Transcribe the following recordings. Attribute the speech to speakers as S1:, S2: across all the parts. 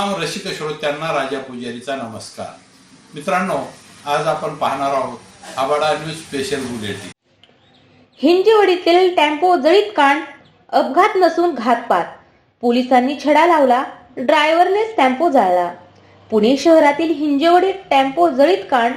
S1: रसिक श्रोत्यांना राजा पुजारीचा नमस्कार. मित्रांनो आज आपण पाहणार आहोत आबाडा न्यूज स्पेशल बुलेटिन.
S2: हिंजवडीतील टेम्पो जळीत कांड अपघात नसून घातपात. पोलिसांनी छडा लावला ड्रायव्हरनेच टेम्पो जाळला. पुणे शहरातील हिंजवडी टेम्पो जळीत कांड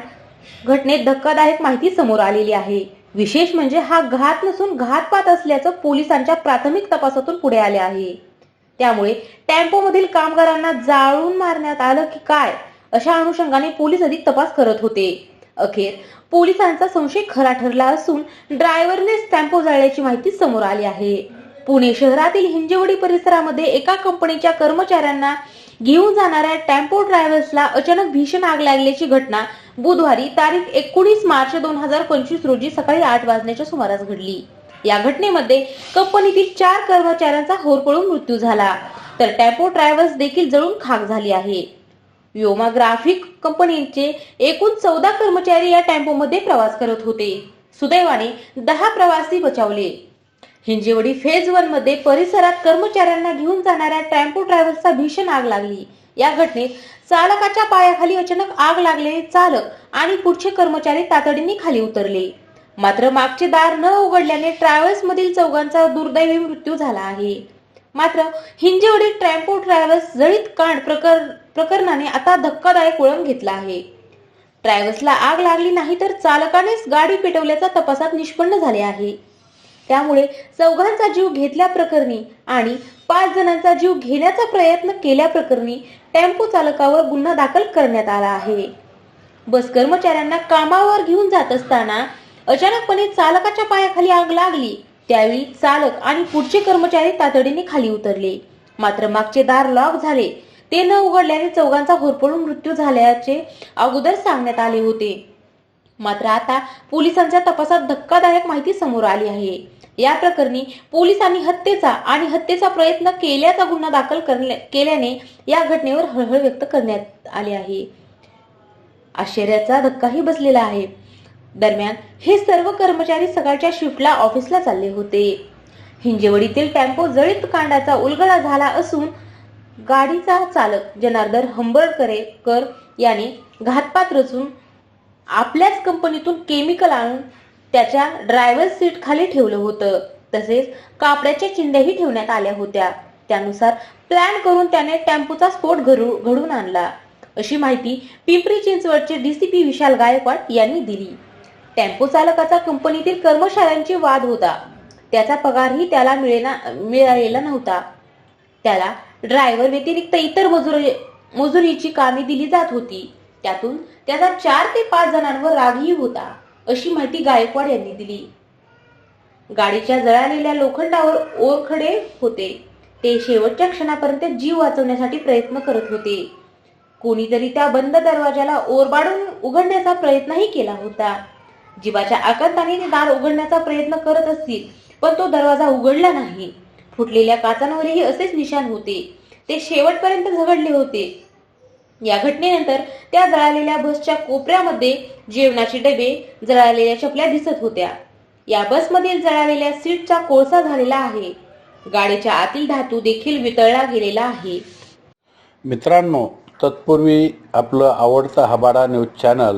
S2: घटनेत धक्कादायक माहिती समोर आलेली आहे. विशेष म्हणजे हा घात नसून घातपात असल्याचं पोलिसांच्या प्राथमिक तपासातून पुढे आले आहे. त्यामुळे टेम्पोमधील कामगारांना जाळून मारण्यात आलं की काय अशा अनुषंगाने पोलीस अधिक तपास करत होते. अखेर पोलिसांचा संशय खरा ठरला असून ड्रायव्हरनेच टेम्पो जाळल्याची माहिती समोर आली आहे. पुणे शहरातील हिंजवडी परिसरामध्ये एका कंपनीच्या कर्मचाऱ्यांना घेऊन जाणाऱ्या टेम्पो ड्रायव्हर्सला अचानक भीषण आग लागल्याची घटना बुधवारी तारीख एकोणीस मार्च दोन हजार पंचवीस रोजी सकाळी आठ वाजण्याच्या सुमारास घडली. या घटनेमध्ये कंपनीतील चार कर्मचाऱ्यांचा होरपळून मृत्यू झाला. तर टॅम्पो ट्रॅव्हल्स देखील जळून खाक झाली आहे. योमा ग्राफिक कंपनीचे एकूण चौदा कर्मचारी या टेम्पोमध्ये प्रवास करत होते. सुदैवाने दहा प्रवासी बचावले. हिंजेवडी फेज वनमध्ये परिसरात कर्मचाऱ्यांना घेऊन जाणाऱ्या टेम्पो ट्रॅव्हल्सचा भीषण आग लागली. या घटनेत चालकाच्या पायाखाली अचानक आग लागलेले चालक आणि पुढचे कर्मचारी तातडीने खाली उतरले. मात्र मागचे दार न उघडल्याने ट्रॅव्हल्स मधील चौघांचा दुर्दैवी मृत्यू झाला आहे. मात्र हिंजेवडी ट्रॅम्पो ट्रॅव्हल्स जळीत कांड प्रकर प्रकरणाने आता धक्कादायक वळण घेतला आहे. ट्रॅव्हल्सला आग लागली नाही तर चालकानेच गाडी पेटवल्याचा तपासात निष्पन्न झाले आहे. त्यामुळे चौघांचा जीव घेतल्या प्रकरणी आणि पाच जणांचा जीव घेण्याचा प्रयत्न केल्या प्रकरणी टेम्पो चालकावर गुन्हा दाखल करण्यात आला आहे. बस कर्मचाऱ्यांना कामावर घेऊन जात असताना अचानकपणे चालकाच्या पायाखाली आग लागली. त्यावेळी चालक आणि पुढचे कर्मचारी तातडीने खाली उतरले. मात्र मागचे दार लॉक झाले. ते न उघडल्याने चौघांचा होरपळून मृत्यू झाल्याचे अगोदर सांगण्यात आले होते. मात्र आता पोलिसांच्या तपासात धक्कादायक माहिती समोर आली आहे. या प्रकरणी पोलिसांनी हत्येचा आणि हत्येचा प्रयत्न केल्याचा गुन्हा दाखल करण्या- केल्याने या घटनेवर हळहळ व्यक्त करण्यात आली आहे. आश्चर्याचा धक्काही बसलेला आहे. दरम्यान हे सर्व कर्मचारी सकाळच्या शिफ्टला ऑफिसला चालले होते. हिंजेवडीतील टेम्पो जळीत कांडाचा उलगडा झाला असून गाडीचा चालक जनार्दन हंबळकरेकर याने घातपात रचून आपल्याच कंपनीतून केमिकल आणून त्याच्या ड्रायव्हर सीट खाली ठेवलं होतं. तसेच कापड्याच्या चिंध्याही ठेवण्यात आल्या होत्या. त्यानुसार प्लॅन करून त्याने टेम्पोचा स्फोट घडून आणला. अशी माहिती पिंपरी चिंचवडचे डीसीपी विशाल गायकवाड यांनी दिली. टेम्पो चालकाचा कंपनीतील कर्मचाऱ्यांची वाद होता. त्याचा पगारही त्याला मिळेना मिळालेला नव्हता. त्याला ड्रायव्हर व्यतिरिक्त इतर मजूर मजुरीची कामे दिली जात होती. त्यातून त्याचा चार ते पाच जणांवर रागही होता अशी माहिती गायकवाड यांनी दिली. गाडीच्या जळालेल्या लोखंडावर ओरखडे होते. ते शेवटच्या क्षणापर्यंत जीव वाचवण्यासाठी प्रयत्न करत होते. कोणीतरी त्या बंद दरवाजाला ओरबाडून उघडण्याचा प्रयत्नही केला होता. जीवाच्या आकांताने ते दार उघडण्याचा प्रयत्न करत असतील पण तो दरवाजा उघडला नाही. फुटलेल्या काचांवरही असेच निशाण होते. ते शेवटपर्यंत झगडले होते. या घटनेनंतर त्या जळालेल्या बसच्या कोपऱ्यामध्ये जेवणाचे डबे जळालेल्या चपल्या दिसत होत्या. या बसमधील जळालेल्या सीटचा कोळसा झालेला आहे. गाडीच्या आतील धातू देखील वितळला गेलेला आहे.
S3: मित्रांनो तत्पूर्वी आपलं आवडतं हबाडा न्यूज चॅनल